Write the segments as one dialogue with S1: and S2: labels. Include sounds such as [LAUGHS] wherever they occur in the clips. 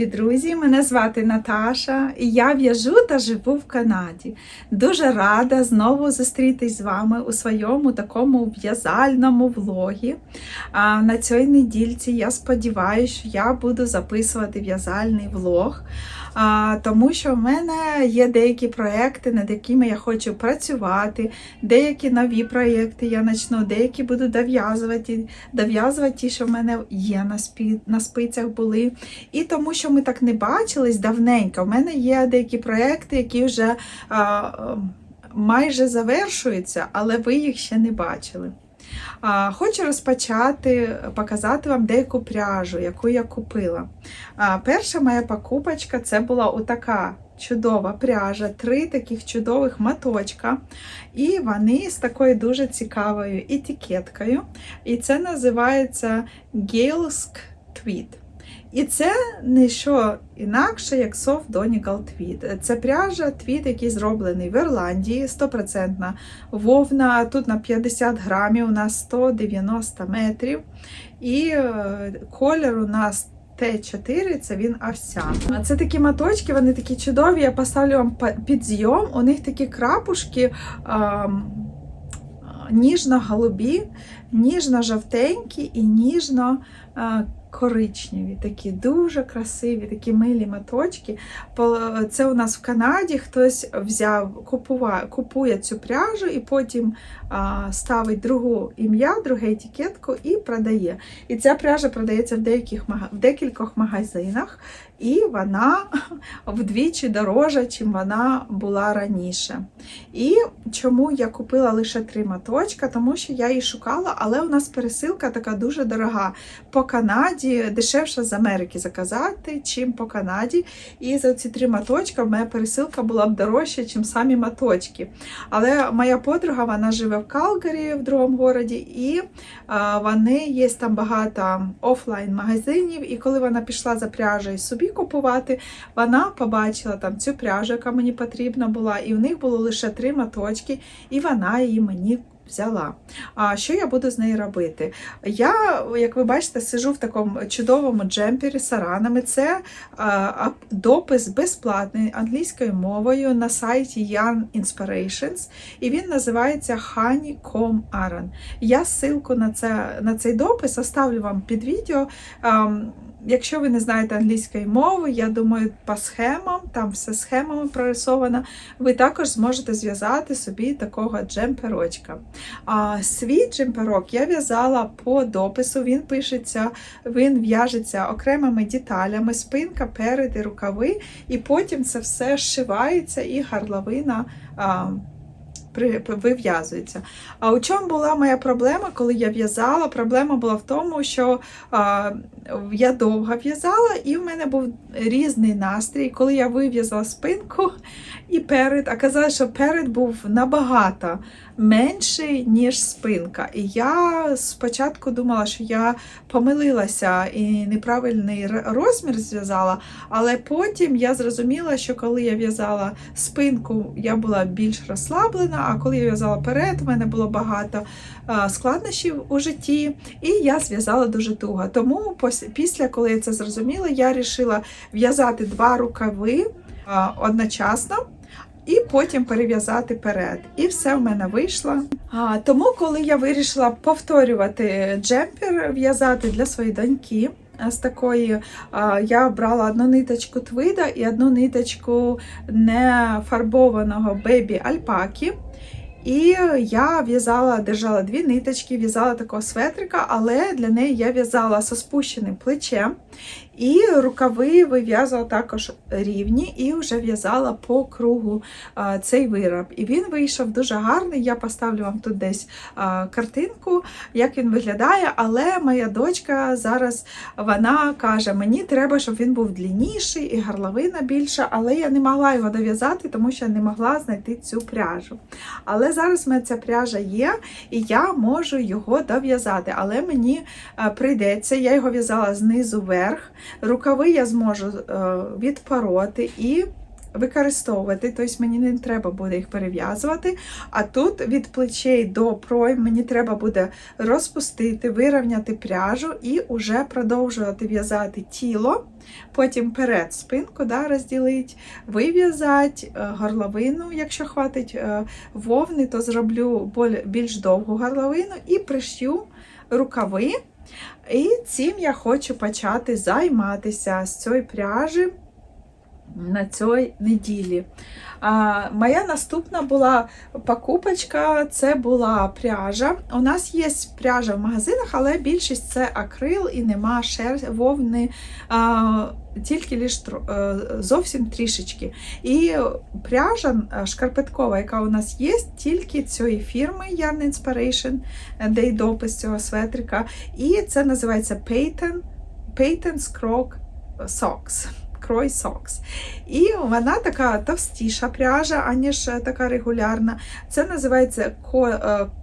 S1: любі друзі! Мене звати Наташа, і я в'яжу та живу в Канаді. Дуже рада знову зустрітись з вами у своєму такому в'язальному влогі. А на цій недільці я сподіваюся, що я буду записувати в'язальний влог. Тому що в мене є деякі проекти, над якими я хочу працювати, деякі нові проєкти я почну, деякі буду дов'язувати, дов'язувати ті, що в мене є на, спі, на спицях були. І тому, що ми так не бачились давненько, в мене є деякі проекти, які вже а, майже завершуються, але ви їх ще не бачили. Хочу розпочати, показати вам деяку пряжу, яку я купила. Перша моя покупочка це була отака чудова пряжа, три таких чудових моточка. І вони з такою дуже цікавою етикеткою. І це називається Galesk Tweed. І це не що інакше, як Soft Donigal Tweed. Це пряжа твіт, який зроблений в Ірландії, 100% вовна. Тут на 50 грамів у нас 190 метрів. І е, колір у нас Т4, це він овсяний. Це такі моточки, вони такі чудові. Я поставлю вам під зйом. У них такі крапушки. Ніжно-голубі, ніжно-жовтенькі і ніжно коричневі, такі дуже красиві, такі милі моточки. Це у нас в Канаді хтось взяв, купує, купує цю пряжу і потім ставить другу ім'я, другу етикетку і продає. І ця пряжа продається в, деяких, в декількох магазинах, і вона [LAUGHS] вдвічі дорожча, чим вона була раніше. І чому я купила лише три моточка? Тому що я її шукала, але у нас пересилка така дуже дорога. По Канаді дешевше з Америки заказати, чим по Канаді. І за ці три моточка моя пересилка була б дорожча, ніж самі моточки. Але моя подруга вона живе в Калгарі, в другому городі, і вони є там багато офлайн-магазинів. І коли вона пішла за пряжею собі купувати, вона побачила там цю пряжу, яка мені потрібна була, і в них було лише три моточки, і вона її мені взяла. А що я буду з нею робити? Я, як ви бачите, сижу в такому чудовому джемпері з аранами. Це допис безплатний англійською мовою на сайті Young Inspirations, і він називається Honeycomb Aran. Я ссылку на, це, на цей допис оставлю вам під відео. А, Якщо ви не знаєте англійської мови, я думаю, по схемам, там все схемами прорисовано, ви також зможете зв'язати собі такого джемперочка. А свій джемперок я в'язала по допису, він пишеться, він в'яжеться окремими деталями, спинка, перед і рукави, і потім це все зшивається і горловина вив'язується. А у чому була моя проблема, коли я в'язала? Проблема була в тому, що а, я довго в'язала, і в мене був різний настрій. Коли я вив'язала спинку і перед, оказалось, що перед був набагато менший, ніж спинка. І я спочатку думала, що я помилилася і неправильний розмір зв'язала, але потім я зрозуміла, що коли я в'язала спинку, я була більш розслаблена, а коли я в'язала перед, в мене було багато складнощів у житті, і я зв'язала дуже туго. Тому після, коли я це зрозуміла, я вирішила в'язати два рукави одночасно і потім перев'язати перед. І все в мене вийшло. А, Тому, коли я вирішила повторювати джемпер, в'язати для своєї доньки. З такої я брала одну ниточку твида і одну ниточку нефарбованого бебі альпаки. І я в'язала, держала дві ниточки, в'язала такого светрика, але для неї я в'язала з спущеним плечем. І рукави вив'язала також рівні і вже в'язала по кругу цей вироб. І він вийшов дуже гарний. Я поставлю вам тут десь картинку, як він виглядає. Але моя дочка зараз вона каже: мені треба, щоб він був длінніший і горловина більша, але я не могла його дов'язати, тому що не могла знайти цю пряжу. Але зараз в мене ця пряжа є, і я можу його дов'язати. Але мені прийдеться, я його в'язала знизу вверх. Рукави я зможу е, відпороти і використовувати, тобто мені не треба буде їх перев'язувати. А тут від плечей до пройм мені треба буде розпустити, вирівняти пряжу і вже продовжувати в'язати тіло. Потім перед спинку да, розділити, вив'язати е, горловину, якщо хватить е, вовни, то зроблю більш довгу горловину і пришью рукави. І цим я хочу почати займатися з цієї пряжі на цій неділі. А, моя наступна була покупочка, це була пряжа. У нас є пряжа в магазинах, але більшість це акрил і нема шер... вовни, а, тільки лиш е, зовсім трішечки. І пряжа е, шкарпеткова, яка у нас є, тільки цієї фірми Yarn Inspiration, е, де й допис цього светрика. І це називається Peyton, Peyton's Croc Socks. Крой Socks. І вона така товстіша пряжа, аніж е, така регулярна. Це називається е,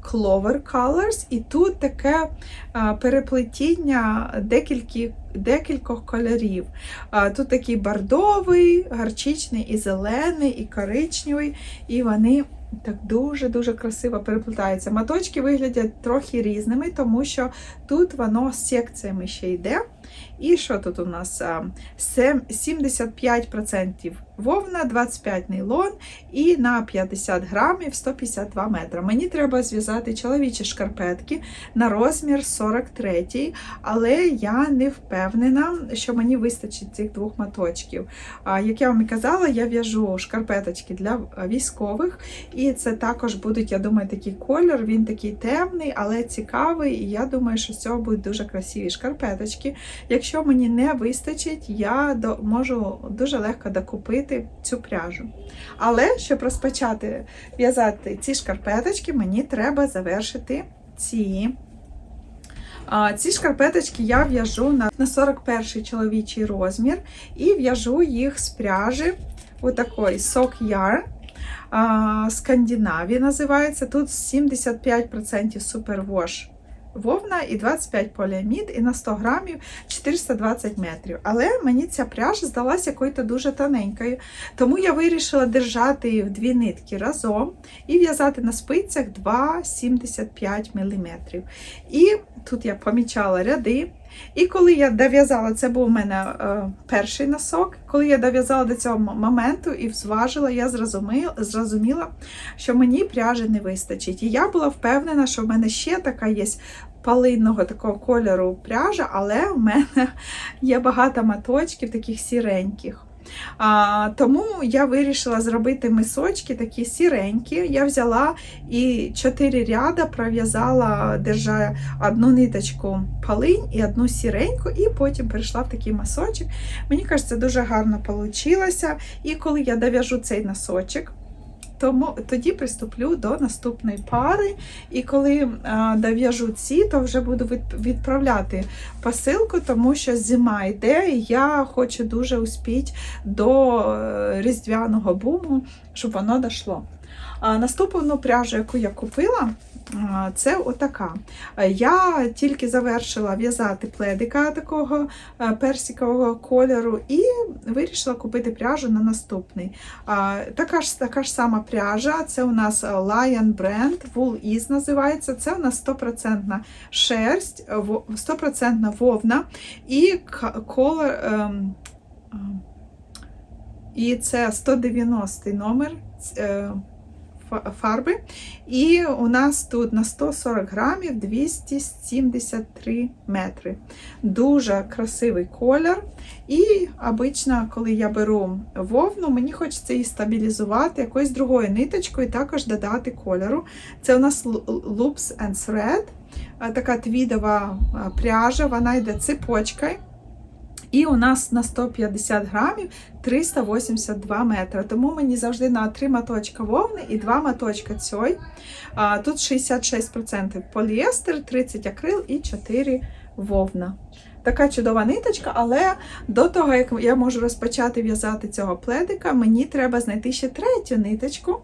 S1: Clover Colors, і тут таке е, переплетіння декількі, декількох кольорів. Тут такий бордовий, гарчичний, і зелений, і коричневий, і вони так дуже-дуже красиво переплетаються. Маточки виглядять трохи різними, тому що тут воно з секціями ще йде. І що тут у нас? 75% вовна, 25 нейлон і на 50 грамів 152 метра. Мені треба зв'язати чоловічі шкарпетки на розмір 43, але я не впевнена, що мені вистачить цих двох моточків. Як я вам і казала, я в'яжу шкарпеточки для військових, і це також будуть, я думаю, такий колір. Він такий темний, але цікавий. І я думаю, що з цього будуть дуже красиві шкарпеточки. Якщо мені не вистачить, я можу дуже легко докупити цю пряжу. Але щоб розпочати в'язати ці шкарпеточки, мені треба завершити ці. Ці шкарпеточки я в'яжу на, на 41 чоловічий розмір і в'яжу їх з пряжі отакої Sock Yarn. А, Скандинаві називається. Тут 75% супервош вовна і 25 поліамід, і на 100 грамів 420 метрів. Але мені ця пряжа здалася якою-то дуже тоненькою. Тому я вирішила держати її в дві нитки разом і в'язати на спицях 2,75 мм. І тут я помічала ряди. І коли я дов'язала, це був у мене е, перший носок. Коли я дов'язала до цього моменту і зважила, я зрозуміла, що мені пряжі не вистачить. І я була впевнена, що в мене ще така є палинного такого кольору пряжа, але в мене [LAUGHS] є багато маточків таких сіреньких. А, тому я вирішила зробити мисочки такі сіренькі. Я взяла і чотири ряда пров'язала, держа одну ниточку палинь і одну сіреньку, і потім перейшла в такий масочок. Мені кажеться, дуже гарно вийшло. І коли я дов'яжу цей носочок, тому тоді приступлю до наступної пари. І коли а, дов'яжу ці, то вже буду відправляти посилку, тому що зима йде, і я хочу дуже успіти до е, різдвяного буму, щоб воно дійшло. Наступну пряжу, яку я купила, це отака. Я тільки завершила в'язати пледика такого е, персикового кольору і вирішила купити пряжу на наступний. Така ж, така ж сама пряжа, це у нас Lion Brand, Wool Is називається. Це у нас 100% шерсть, е, 100% вовна і колор. ем, ем, і це 190 номер е, фарби. І у нас тут на 140 грамів 273 метри. Дуже красивий колір. І обично, коли я беру вовну, мені хочеться її стабілізувати якоюсь другою ниточкою і також додати кольору. Це у нас Loops and Thread, така твідова пряжа, вона йде цепочкою. І у нас на 150 грамів 382 метри. Тому мені завжди на 3 маточка вовни і 2 маточка цьой. Тут 66% поліестер, 30 акрил і 4 вовна. Така чудова ниточка, але до того, як я можу розпочати в'язати цього пледика, мені треба знайти ще третю ниточку,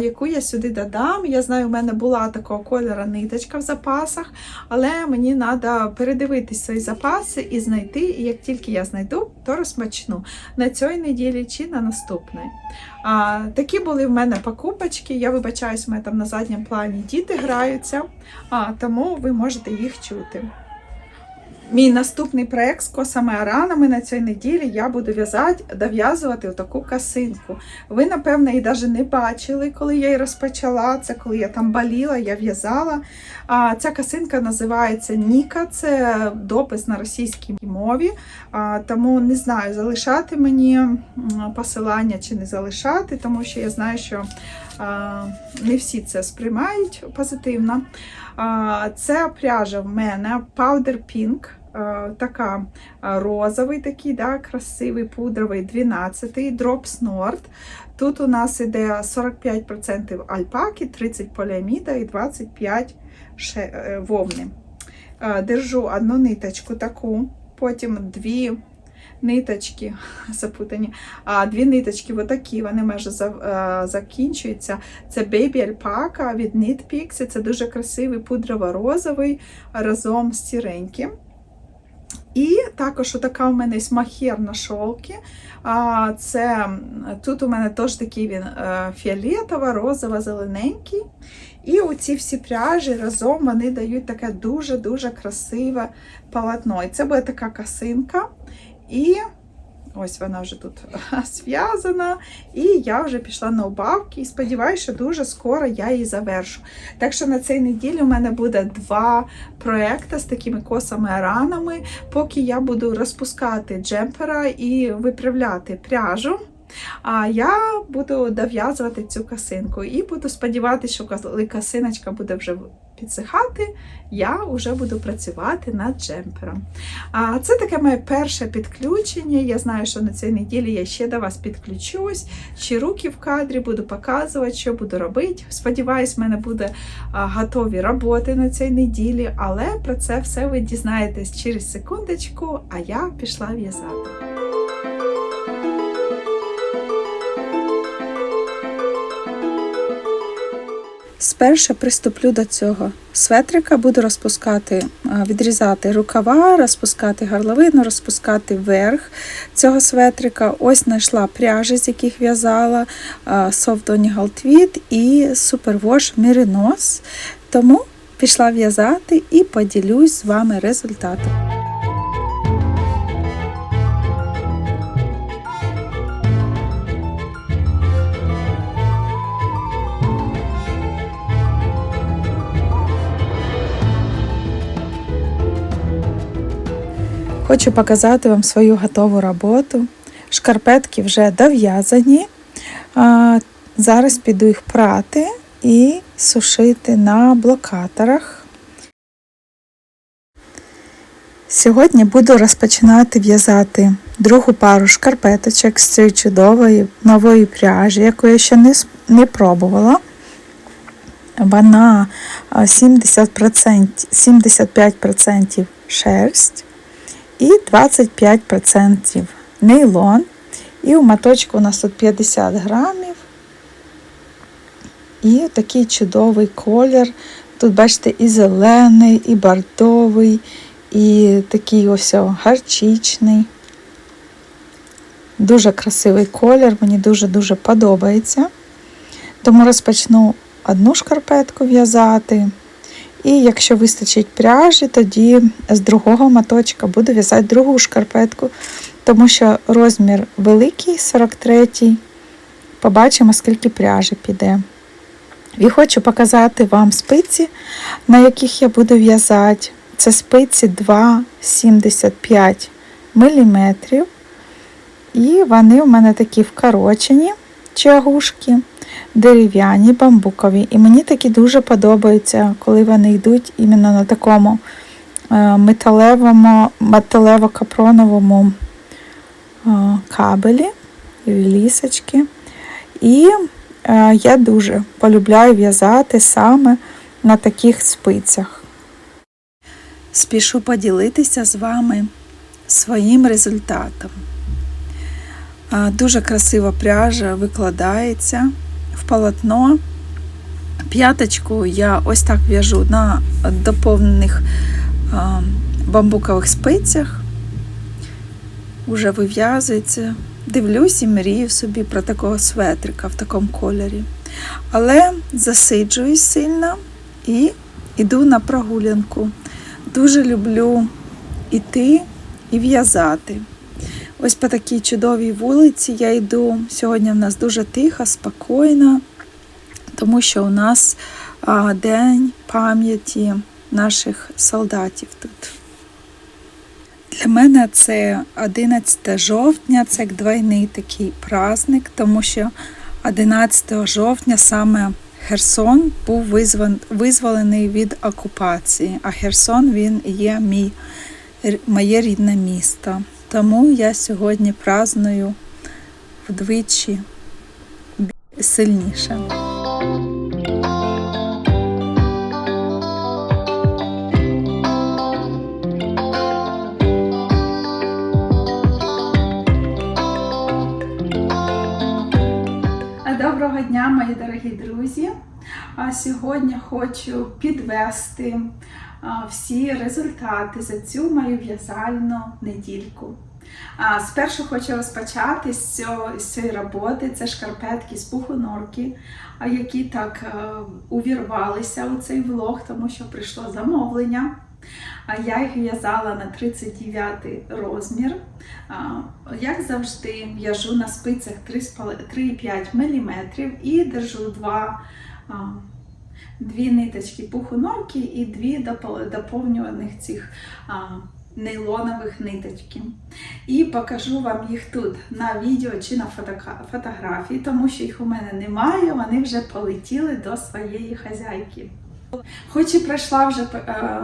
S1: яку я сюди додам. Я знаю, у мене була такого кольору ниточка в запасах, але мені треба передивитись свої запаси і знайти. І як тільки я знайду, то розпочну на цій неділі чи на наступної. А, Такі були в мене покупочки. Я вибачаюсь, у мене там на задньому плані діти граються, а, тому ви можете їх чути. Мій наступний проект з косами аранами на цій неділі я буду в'язати, дов'язувати таку касинку. Ви, напевно, її навіть не бачили, коли я її розпочала. Це коли я там боліла, я в'язала. А ця касинка називається Ніка, це допис на російській мові. А, тому не знаю, залишати мені посилання чи не залишати, тому що я знаю, що а, не всі це сприймають позитивно. А, Це пряжа в мене Powder Pink. А, Така розовий, такий, да, красивий пудровий 12-й Drops Nord. Тут у нас іде 45% альпаки, 30 поліаміда і 25 ше- е, вовни. Держу одну ниточку таку, потім дві ниточки [LAUGHS] запутані, а дві ниточки отакі, вони майже е, закінчуються. Це Baby Alpaca від Knit Pixie. Це дуже красивий пудрово-розовий разом з сіреньким. І також така у мене є махер на шовки. Це тут у мене теж такий він е, фіолетово, розово, зелененький. І оці всі пряжі разом вони дають таке дуже-дуже красиве полотно. І це буде така косинка. І ось вона вже тут зв'язана. І я вже пішла на убавки і сподіваюся, що дуже скоро я її завершу. Так що на цій неділі у мене буде два проекти з такими косами аранами, поки я буду розпускати джемпера і виправляти пряжу. А я буду дов'язувати цю косинку і буду сподіватися, що коли косиночка буде вже підсихати, я вже буду працювати над джемпером. А це таке моє перше підключення. Я знаю, що на цій неділі я ще до вас підключусь, ще руки в кадрі буду показувати, що буду робити. Сподіваюсь, в мене буде готові роботи на цій неділі, але про це все ви дізнаєтесь через секундочку, а я пішла в'язати. Спершу приступлю до цього светрика, буду розпускати, відрізати рукава, розпускати горловину, розпускати верх цього светрика. Ось знайшла пряжі, з яких в'язала а, Soft Tweed і Superwash Merinos. Тому пішла в'язати і поділюсь з вами результатом. Хочу показати вам свою готову роботу. Шкарпетки вже дов'язані. Зараз піду їх прати і сушити на блокаторах. Сьогодні буду розпочинати в'язати другу пару шкарпеточок з цієї чудової нової пряжі, яку я ще не, не пробувала. Вона 70%, 75% шерсть і 25% нейлон. І у моточку у нас тут 50 грамів. І такий чудовий колір. Тут, бачите, і зелений, і бордовий, і такий ось гарчичний. Дуже красивий колір, мені дуже-дуже подобається. Тому розпочну одну шкарпетку в'язати. І якщо вистачить пряжі, тоді з другого моточка буду в'язати другу шкарпетку, тому що розмір великий, 43-й. Побачимо, скільки пряжі піде. І хочу показати вам спиці, на яких я буду в'язати. Це спиці 2,75 мм. І вони у мене такі вкорочені чагушки дерев'яні, бамбукові. І мені такі дуже подобаються, коли вони йдуть іменно на такому е, металевому, металево-капроновому е, кабелі, лісочки. І е, я дуже полюбляю в'язати саме на таких спицях. спішу поділитися з вами своїм результатом. Дуже красива пряжа викладається полотно. П'яточку я ось так в'яжу на доповнених бамбукових спицях. Уже вив'язується. Дивлюсь і мрію собі про такого светрика в такому кольорі. Але засиджуюсь сильно і йду на прогулянку. Дуже люблю іти і в'язати. Ось по такій чудовій вулиці я йду. Сьогодні в нас дуже тихо, спокійно, тому що у нас а, день пам'яті наших солдатів тут. Для мене це 11 жовтня, це як двойний такий праздник, тому що 11 жовтня саме Херсон був визван- визволений від окупації, а Херсон він є мій, моє рідне місто. Тому я сьогодні праздную вдвічі сильніше. Доброго дня, мої дорогі друзі. А Сьогодні хочу підвести всі результати за цю мою в'язальну недільку. Спершу хочу розпочати з цієї роботи. Це шкарпетки з пуху норки, які так е, увірвалися у цей влог, тому що прийшло замовлення. Я їх в'язала на 39 розмір. Як завжди, в'яжу на спицях 3,5 мм і держу два, дві ниточки пуху-норки і дві доповнюваних цих а, нейлонових ниточки. І покажу вам їх тут на відео чи на фотографії, тому що їх у мене немає, вони вже полетіли до своєї хазяйки. Хоч і пройшла вже е,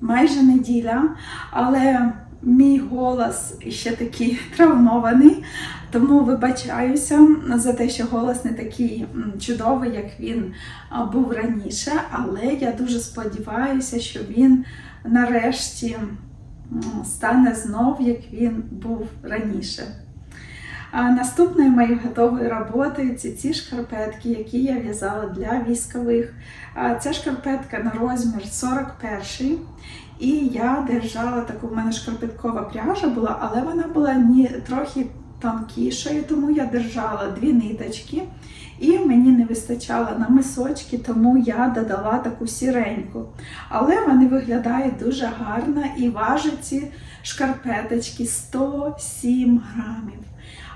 S1: майже неділя, але мій голос ще такий [LAUGHS] травмований, тому вибачаюся за те, що голос не такий чудовий, як він був раніше. Але я дуже сподіваюся, що він нарешті стане знов, як він був раніше. А наступною моєю готовою роботою це ці шкарпетки, які я в'язала для військових. Ця шкарпетка на розмір 41. І я держала таку, в мене шкарпеткова пряжа була, але вона була ні, трохи тонкішою, тому я держала дві ниточки. І мені не вистачало на мисочки, тому я додала таку сіреньку. Але вони виглядають дуже гарно і важать ці шкарпеточки 107 грамів.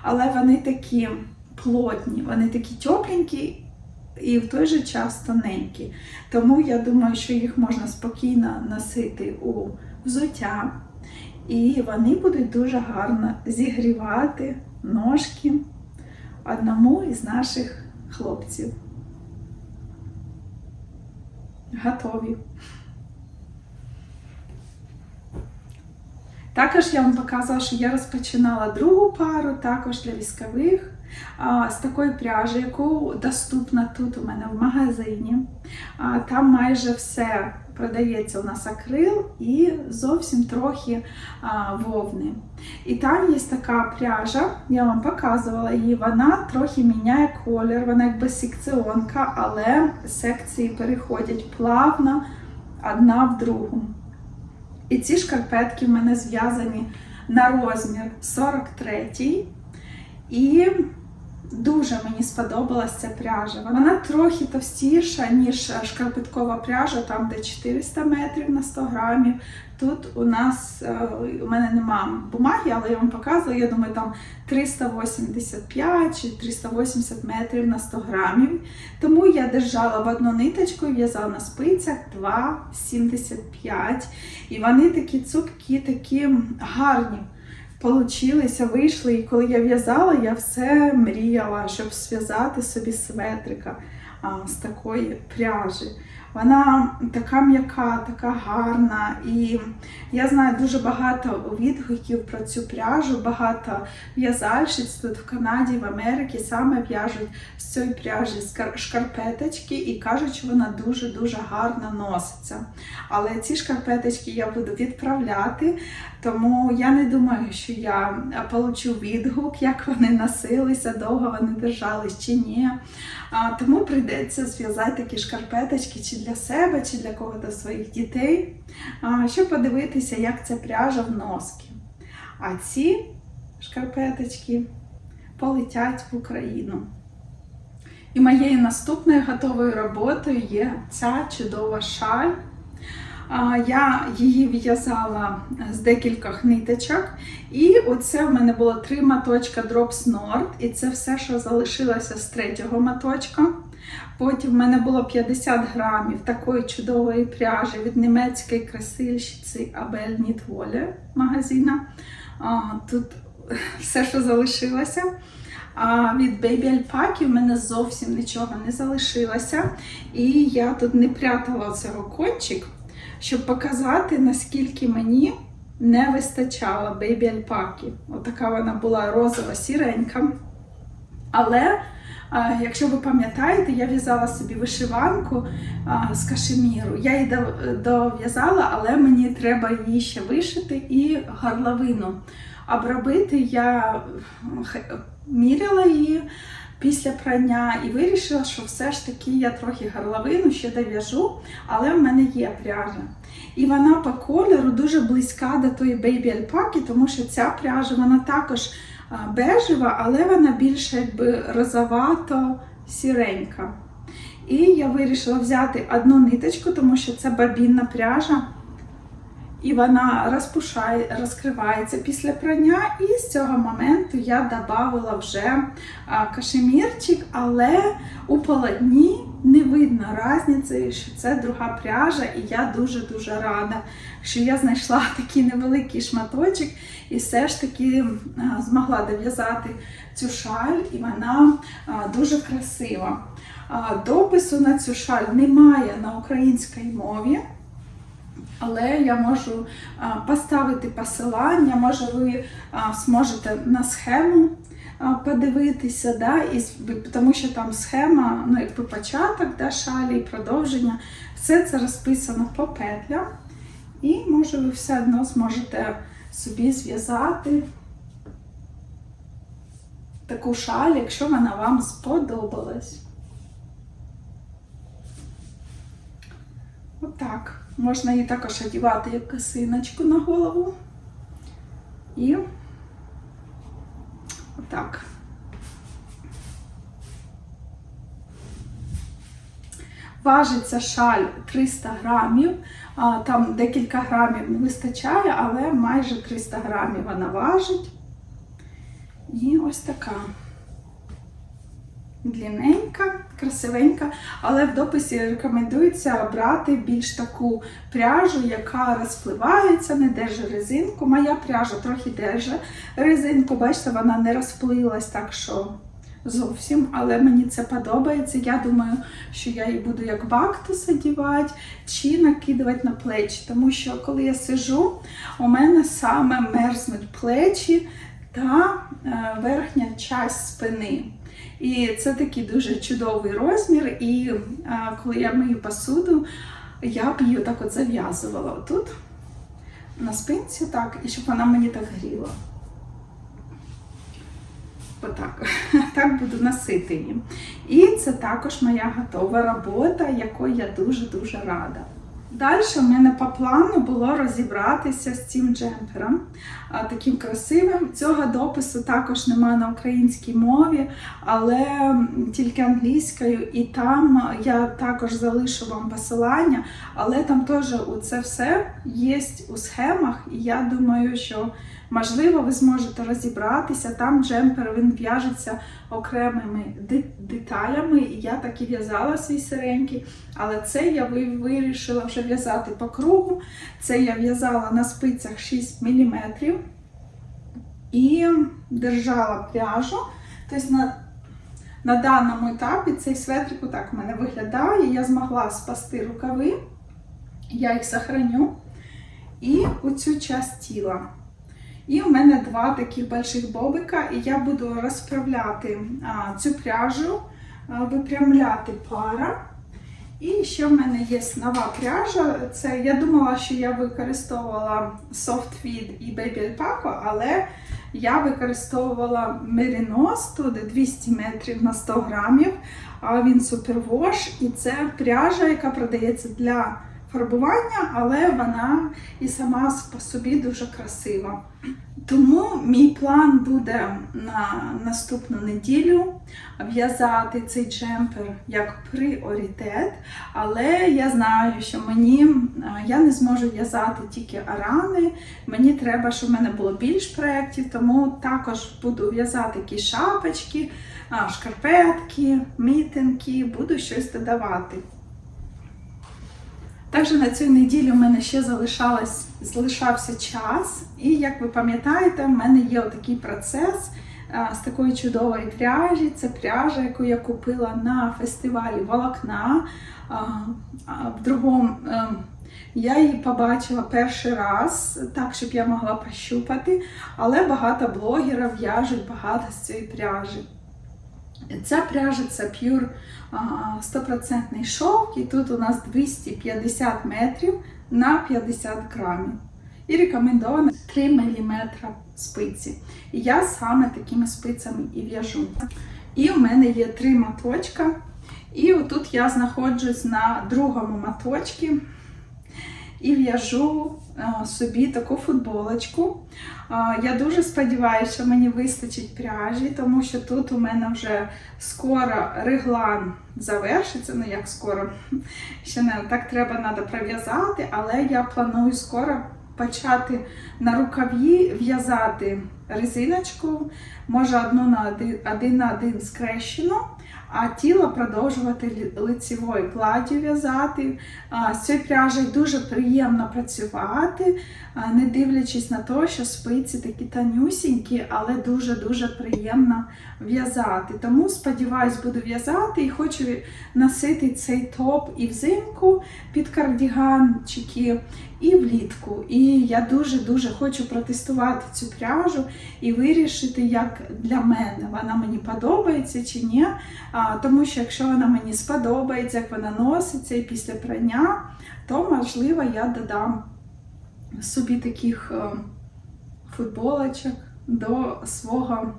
S1: Але вони такі плотні, вони такі тепленькі і в той же час тоненькі. Тому я думаю, що їх можна спокійно носити у взуття. І вони будуть дуже гарно зігрівати ножки одному із наших хлопців. Готові. Також я вам показувала, що я розпочинала другу пару, також для військових, з такої пряжі, яку доступна тут у мене в магазині. Там майже все продається у нас акрил і зовсім трохи вовни. І там є така пряжа, я вам показувала її, вона трохи міняє колір, вона якби секціонка, але секції переходять плавно одна в другу. І ці шкарпетки в мене зв'язані на розмір 43. І дуже мені сподобалася ця пряжа. Вона трохи товстіша, ніж шкарпеткова пряжа, там де 400 метрів на 100 грамів. Тут у нас е, у мене нема бумаги, але я вам показую. Я думаю, там 385 чи 380 метрів на 100 грамів. Тому я держала в одну ниточку і в'язала на спицях 2,75. І вони такі цупкі, такі гарні получилися, вийшли. І коли я в'язала, я все мріяла, щоб зв'язати собі светрика а, з такої пряжі. Вона така м'яка, така гарна. І я знаю дуже багато відгуків про цю пряжу, багато в'язальщиць тут в Канаді, в Америці саме в'яжуть з цієї пряжі шкарпеточки і кажуть, що вона дуже-дуже гарно носиться. Але ці шкарпеточки я буду відправляти, тому я не думаю, що я получу відгук, як вони носилися, довго вони держались чи ні. Тому прийдеться зв'язати такі шкарпеточки чи для себе, чи для кого-то своїх дітей, щоб подивитися, як ця пряжа в носки. А ці шкарпеточки полетять в Україну. І моєю наступною готовою роботою є ця чудова шаль. Я її в'язала з декількох ниточок. І оце в мене було три маточка Drops Nord, і це все, що залишилося з третього маточка. Потім в мене було 50 грамів такої чудової пряжі від німецької красильщиці Abel Knitwolle магазина. Тут все, що залишилося. А від Baby Alpaca в мене зовсім нічого не залишилося. І я тут не прятала цього кончик, щоб показати, наскільки мені не вистачало Baby Alpaca. Отака вона була розова сіренька. Але, якщо ви пам'ятаєте, я в'язала собі вишиванку з кашеміру. Я її дов'язала, але мені треба її ще вишити і горловину обробити. Я міряла її після прання і вирішила, що все ж таки я трохи горловину ще дов'яжу, але в мене є пряжа. І вона по кольору дуже близька до тої Alpaca, тому що ця пряжа вона також бежева, але вона більше якби розовато сіренька. І я вирішила взяти одну ниточку, тому що це бабінна пряжа. І вона розпушає, розкривається після прання. І з цього моменту я додавала вже кашемірчик, але у полотні не видно різниці, що це друга пряжа, і я дуже-дуже рада, що я знайшла [LAUGHS] такий невеликий шматочок і все ж таки змогла дов'язати цю шаль, і вона дуже красива. Допису на цю шаль немає на українській мові. Але я можу поставити посилання, може ви зможете на схему подивитися, да, і, тому що там схема, ну якби початок да, шалі і продовження, все це розписано по петлям. І може ви все одно зможете собі зв'язати таку шаль, якщо вона вам сподобалась. Отак. Можна її також одягати як косиночку на голову. І отак. Важиться шаль 300 грамів. Там декілька грамів не вистачає, але майже 300 грамів вона важить. І ось така длинненька, красивенька, але в дописі рекомендується брати більш таку пряжу, яка розпливається, не держить резинку. Моя пряжа трохи держить резинку, бачите, вона не розплилась так, що зовсім, але мені це подобається. Я думаю, що я її буду як бактус одівати чи накидувати на плечі, тому що коли я сижу, у мене саме мерзнуть плечі та е, верхня часть спини. І це такий дуже чудовий розмір. І а, коли я мию посуду, я б її так от зав'язувала отут на спинці, так, і щоб вона мені так гріла. Отак. [LAUGHS] Так буду носити її. І це також моя готова робота, якою я дуже-дуже рада. Далі в мене по плану було розібратися з цим джемпером, таким красивим. Цього допису також немає на українській мові, але тільки англійською. І там я також залишу вам посилання, але там теж у це все є у схемах, і я думаю, що можливо ви зможете розібратися. Там джемпер він в'яжеться окремими деталями, і я так і в'язала свій сиренький. Але це я вирішила вже в'язати по кругу. Це я в'язала на спицях 6 мм і держала пряжу. Тобто на, на даному етапі цей светрик отак в мене виглядає. Я змогла спасти рукави, я їх сохраню. І оцю часть тіла. І у мене два таких больших бобика, і я буду розправляти а, цю пряжу, а, випрямляти пара. І ще в мене є нова пряжа. Це я думала, що я використовувала Soft Feed і Baby Alpaca, але я використовувала Merinos, тут 200 метрів на 100 грамів. Він супервош, і це пряжа, яка продається для фарбування, але вона і сама по собі дуже красива. Тому мій план буде на наступну неділю в'язати цей джемпер як пріоритет, але я знаю, що мені я не зможу в'язати тільки арани. Мені треба, щоб в мене було більш проєктів, тому також буду в'язати якісь шапочки, шкарпетки, мітинки, буду щось додавати. Також на цю неділю в мене ще залишалось, залишався час, і як ви пам'ятаєте, в мене є отакий процес з такої чудової пряжі. Це пряжа, яку я купила на фестивалі волокна. В другому е, я її побачила перший раз, так, щоб я могла пощупати, але багато блогерів в'яжуть багато з цієї пряжі. Ця пряжа це а, 100% шовк, і тут у нас 250 метрів на 50 грамів. І рекомендовано 3 мм спиці. І я саме такими спицями і в'яжу. І в мене є три моточка. І отут я знаходжусь на другому моточці і в'яжу собі таку футболочку. Я дуже сподіваюся, що мені вистачить пряжі, тому що тут у мене вже скоро реглан завершиться. Ну як скоро, ще не так треба треба пров'язати, але я планую скоро почати на рукаві в'язати резиночку, може одну на один, один на один скрещено. А тіло продовжувати лицевою кладдю в'язати. З цією пряжею дуже приємно працювати, не дивлячись на те, що спиці такі тонюсінькі, але дуже-дуже приємно в'язати. Тому сподіваюсь, буду в'язати і хочу носити цей топ і взимку під кардіганчики, і влітку. І я дуже-дуже хочу протестувати цю пряжу і вирішити, як для мене вона мені подобається чи ні. Тому що якщо вона мені сподобається, як вона носиться і після прання, то можливо я додам собі таких е, футболочок до свого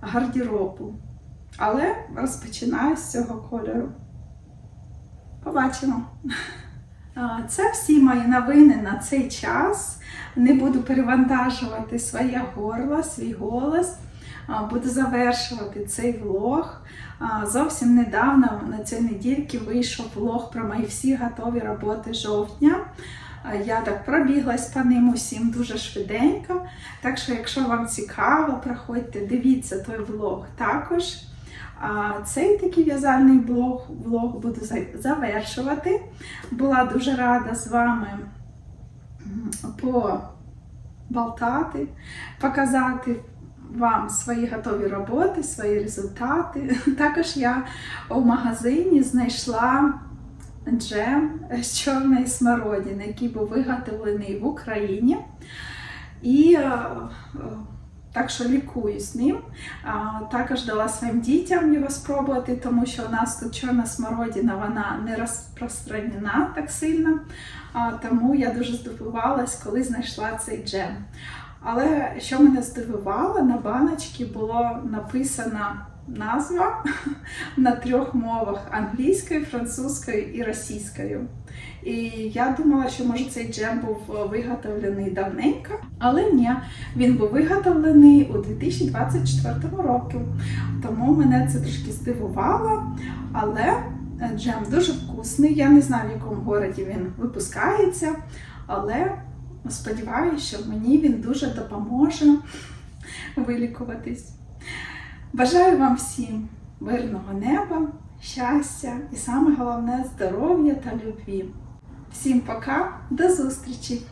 S1: гардеробу. Але розпочинаю з цього кольору. Побачимо. Це всі мої новини на цей час. Не буду перевантажувати своє горло, свій голос. Буду завершувати цей влог. Зовсім недавно на цій недільці вийшов влог про мої всі готові роботи жовтня. Я так пробіглась по ним усім дуже швиденько. Так що, якщо вам цікаво, проходьте, дивіться той влог також. А цей такий в'язальний блог, влог буду завершувати. Була дуже рада з вами поболтати, показати вам свої готові роботи, свої результати. [LAUGHS] Також я у магазині знайшла джем з чорної смородини, який був виготовлений в Україні. І е, е, так що лікуюсь ним. А, Також дала своїм дітям його спробувати, тому що у нас тут чорна смородина, вона не розпространена так сильно. Тому я дуже здивувалась, коли знайшла цей джем. Але що мене здивувало, на баночці було написана назва [LAUGHS] на трьох мовах: англійською, французькою і російською. І я думала, що може цей джем був виготовлений давненько, але ні, він був виготовлений у 2024 році. Тому мене це трошки здивувало. Але джем дуже вкусний. Я не знаю, в якому городі він випускається, але сподіваюся, що мені він дуже допоможе вилікуватись. Бажаю вам всім мирного неба, щастя і саме головне здоров'я та любві. Всім пока, до зустрічі!